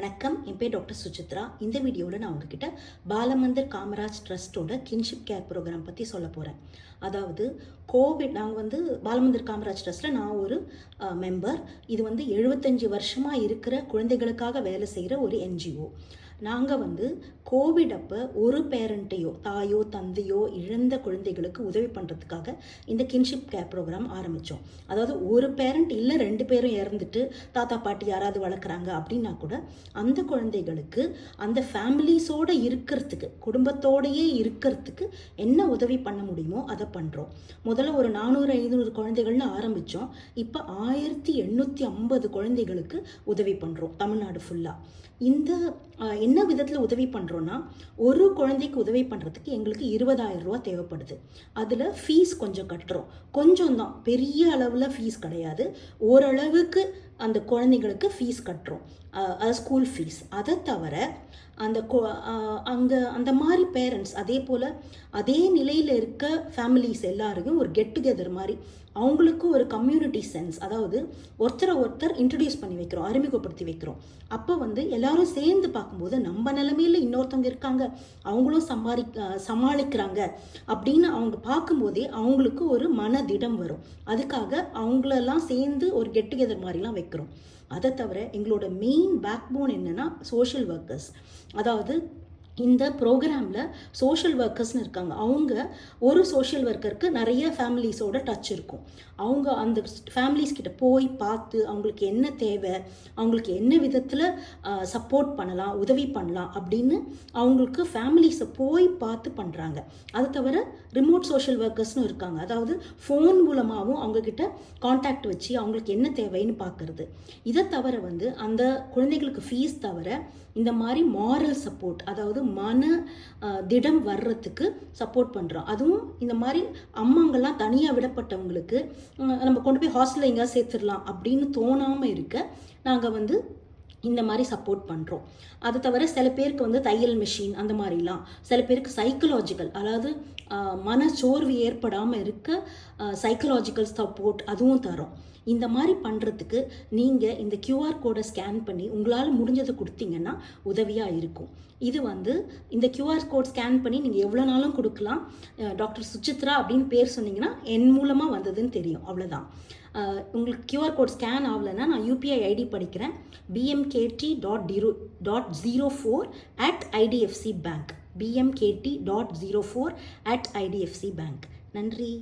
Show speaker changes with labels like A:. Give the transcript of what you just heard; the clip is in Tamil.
A: வணக்கம். என் பேர் டாக்டர் சுசித்ரா இந்த வீடியோவில் நான் உங்ககிட்ட பாலமந்தர் காமராஜ் ட்ரஸ்ட்டோட கின்ஷிப் கேர் ப்ரோக்ராம் பற்றி சொல்ல போகிறேன் அதாவது கோவிட் நாங்கள் வந்து பாலமந்தர் காமராஜ் ட்ரஸ்ட்டில் நான் ஒரு மெம்பர் இது வந்து எழுபத்தஞ்சி வருஷமாக இருக்கிற குழந்தைகளுக்காக வேலை செய்கிற ஒரு என்ஜிஓ நாங்கள் வந்து கோவிட் அப்போ ஒரு பேரண்ட்டையோ தாயோ தந்தையோ இழந்த குழந்தைகளுக்கு உதவி பண்ணுறதுக்காக இந்த கின்ஷிப் கேர் ப்ரோக்ராம் ஆரம்பித்தோம் அதாவது ஒரு பேரண்ட் இல்லை ரெண்டு பேரும் இறந்துட்டு தாத்தா பாட்டி யாராவது வளர்க்குறாங்க அப்படின்னா கூட அந்த குழந்தைகளுக்கு அந்த ஃபேமிலிஸோடு இருக்கிறதுக்கு குடும்பத்தோடையே இருக்கிறதுக்கு என்ன உதவி பண்ண முடியுமோ அதை பண்ணுறோம் முதல்ல ஒரு நானூறு ஐநூறு குழந்தைகள்னு ஆரம்பித்தோம் இப்போ ஆயிரத்தி எண்ணூற்றி ஐம்பது குழந்தைகளுக்கு உதவி பண்ணுறோம் தமிழ்நாடு ஃபுல்லாக இந்த என்ன விதத்தில் உதவி பண்ணுறோன்னா ஒரு குழந்தைக்கு உதவி பண்ணுறதுக்கு எங்களுக்கு இருபதாயிரம் ரூபா தேவைப்படுது. அதில் ஃபீஸ் கொஞ்சம் கட்டுறோம். கொஞ்சம் தான் பெரிய அளவில் ஃபீஸ் கிடையாது. ஓரளவுக்கு அந்த குழந்தைங்களுக்கு ஃபீஸ் கட்டுறோம். அது ஸ்கூல் ஃபீஸ் அதை தவிர அந்த அங்கே அந்த மாதிரி பேரண்ட்ஸ் அதே போல் அதே நிலையில் இருக்க ஃபேமிலிஸ் எல்லாருக்கும் ஒரு கெட் டுகெதர் மாதிரி அவங்களுக்கு ஒரு கம்யூனிட்டி சென்ஸ் அதாவது ஒருத்தரை ஒருத்தர் இன்ட்ரடியூஸ் பண்ணி வைக்கிறோம் அறிமுகப்படுத்தி வைக்கிறோம். அப்போ வந்து எல்லாரும் சேர்ந்து பார்க்கும்போது நம்ம நிலமையில இன்னொருத்தவங்க இருக்காங்க அவங்களும் சம்பாதி சமாளிக்கிறாங்க அப்படின்னு அவங்க பார்க்கும்போதே அவங்களுக்கு ஒரு மனதிடம் வரும். அதுக்காக அவங்களெல்லாம் சேர்ந்து ஒரு கெட் டுகெதர் மாதிரிலாம் வைக்கிறோம் அதை தவிர எங்களோட மெயின் பேக்போன் என்னன்னா சோஷியல் ஒர்க்கர்ஸ் அதாவது இந்த ப்ரோக்ராமில் சோஷியல் ஒர்க்கர்ஸ்னு இருக்காங்க. அவங்க ஒரு சோஷியல் ஒர்க்கருக்கு நிறைய ஃபேமிலிஸோட டச் இருக்கும். அவங்க அந்த ஃபேமிலிஸ் கிட்ட போய் பார்த்து அவங்களுக்கு என்ன தேவை அவங்களுக்கு என்ன விதத்தில் சப்போர்ட் பண்ணலாம் உதவி பண்ணலாம் அப்படின்னு அவங்களுக்கு ஃபேமிலிஸை போய் பார்த்து பண்ணுறாங்க அது தவிர ரிமோட் சோஷியல் ஒர்க்கர்ஸ்னு இருக்காங்க. அதாவது ஃபோன் மூலமாகவும் அவங்கக்கிட்ட காண்டாக்ட் வச்சு அவங்களுக்கு என்ன தேவைன்னு பார்க்குறது. இதை தவிர வந்து அந்த குழந்தைகளுக்கு ஃபீஸ் தவிர இந்த மாதிரி மாரல் சப்போர்ட் அதாவது மன திடம் வர்றதுக்கு சப்போர்ட் பண்ணுறோம் அதுவும் இந்த மாதிரி அம்மாங்கெல்லாம் தனியாக விடப்பட்டவங்களுக்கு நம்ம கொண்டு போய் ஹாஸ்டலில் எங்கேயாவது சேர்த்துடலாம் அப்படின்னு தோணாமல் இருக்க நாங்கள் வந்து இந்த மாதிரி சப்போர்ட் பண்ணுறோம் அது தவிர சில பேருக்கு வந்து தையல் மிஷின் அந்த மாதிரிலாம். சில பேருக்கு சைக்கலாஜிக்கல் அதாவது மனச்சோர்வு ஏற்படாமல் இருக்க சைக்கலாஜிக்கல் சப்போர்ட் அதுவும் தரோம். இந்த மாதிரி பண்ணுறதுக்கு நீங்கள் இந்த கியூஆர் கோடை ஸ்கேன் பண்ணி உங்களால் முடிஞ்சதை கொடுத்தீங்கன்னா உதவியாக இருக்கும். இது வந்து இந்த கியூஆர் கோட் ஸ்கேன் பண்ணி நீங்கள் எவ்வளோ நாளும் கொடுக்கலாம். டாக்டர் சுசித்ரா அப்படின்னு பேர் சொன்னீங்கன்னா என் மூலமாக வந்ததுன்னு தெரியும். அவ்வளோதான் உங்களுக்கு கியூஆர் கோட் ஸ்கேன் ஆகலைன்னா நான் யூபிஐ ஐடி படிக்கிறேன். PMKD dot zero dot zero four at IDFC bank PMKD dot zero four at IDFC bank நன்றி.